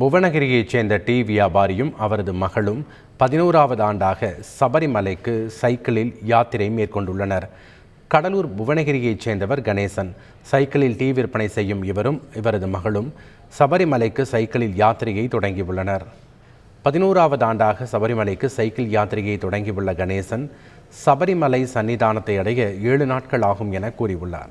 புவனகிரியைச் சேர்ந்த டீ வியாபாரியும் அவரது மகளும் பதினோராவது ஆண்டாக சபரிமலைக்கு சைக்கிளில் யாத்திரை மேற்கொண்டுள்ளனர். கடலூர் புவனகிரியைச் சேர்ந்தவர் கணேசன். சைக்கிளில் டீ விற்பனை செய்யும் இவரும் இவரது மகளும் சபரிமலைக்கு சைக்கிளில் யாத்திரையை தொடங்கியுள்ளனர். பதினோராவது ஆண்டாக சபரிமலைக்கு சைக்கிள் யாத்திரையை தொடங்கியுள்ள கணேசன் சபரிமலை சன்னிதானத்தை அடைய ஏழு நாட்கள் ஆகும் என கூறியுள்ளார்.